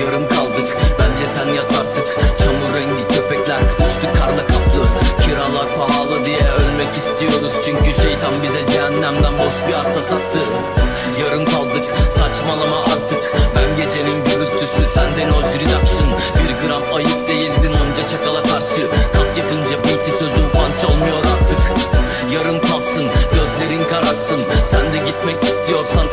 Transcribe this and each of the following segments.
Yarım kaldık. Bence sen yat artık. Çamur rengi köpekler üstü karla kaplı. Kiralar pahalı diye ölmek istiyoruz. Çünkü şeytan bize cehennemden boş bir arsa sattı. Yarım kaldık. Saçmalama artık. Ben gecenin gürültüsü senden o reduction Bir gram ayıp değildin onca çakala karşı. Kat yapınca beat'i sözüm punch olmuyor artık. Yarım kalsın gözlerin kararsın. Sen de gitmek istiyorsan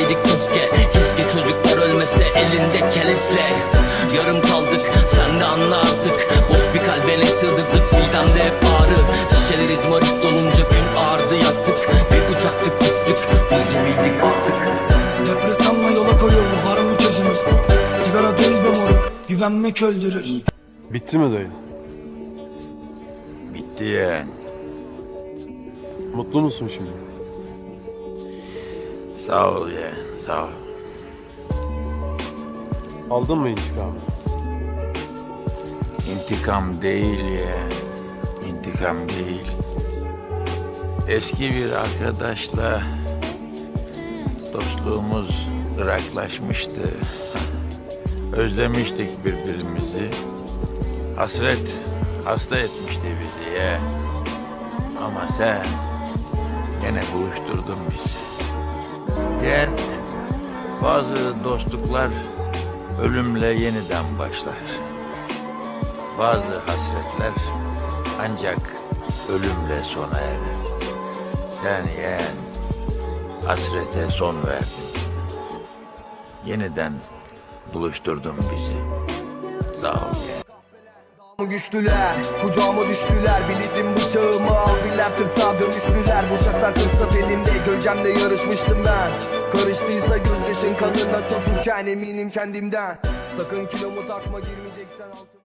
bilmeseydik keşke. Keşke çocuklar ölmese elinde kelesle. Yarım kaldık sen de anla artık. Boş bir kalbe ne sığdırdık midemde hep ağrı. Şişeler izmarit dolunca gün ağrıdı yattık Bir uçaktık düştük bir gemiydik battık Depresanla yola koyuyorum var mı çözümü? Sigara değil be moruk güvenmek öldürür. Bitti mi dayı? Bitti yeğen. Mutlu musun şimdi? Sağ ol yeğen, sağ ol. Aldın mı intikamı? İntikam değil yeğen. İntikam değil. Eski bir arkadaşla dostluğumuz ıraklaşmıştı. Özlemiştik birbirimizi. Hasret hasta etmişti bizi. Ama sen gene buluşturdun bizi. Yeğen, bazı dostluklar ölümle yeniden başlar. Bazı hasretler ancak ölümle sona erer. Sen yeğen hasrete son verdin. Yeniden buluşturdun bizi. Sağ ol. Güçlüler kucağıma düştüler. Bildim bıçağımı aldılar tırsağa dönüştüler. Bu sefer fırsat elimde gölgemle yarışmıştım ben. Karıştıysa gözyaşın kanında çocukken eminim kendimden. Sakın kilomu takma girmeyeceksen altın